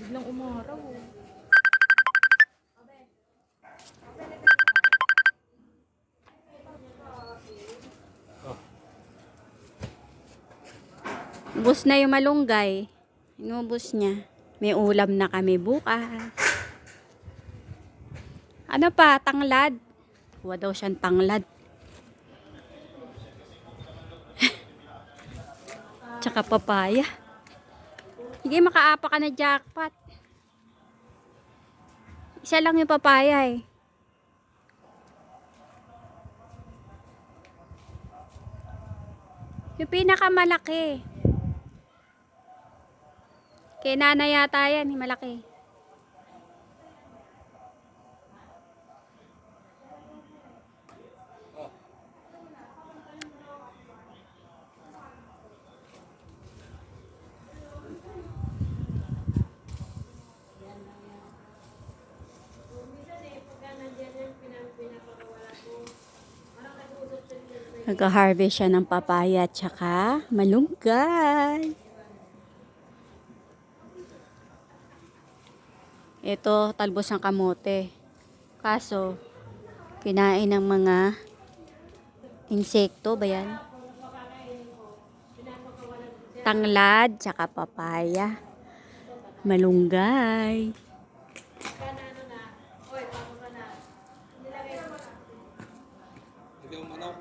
Biglang umaraw. oh. Ubus na yung malunggay. Inubos niya. May ulam na kami bukas. Ano pa? Tanglad. Kuha daw siyang tanglad. Tsaka papaya. Sige, makaapa ka na jackpot. Isa lang yung papaya eh. Yung pinakamalaki. Kay nanay yata yan, yung malaki. Nag-harvest siya ng papaya at saka malunggay. Ito, talbos ng kamote. Kaso, kinain ng mga insekto ba yan? Tanglad, tsaka papaya. Malunggay. Hindi ako manok.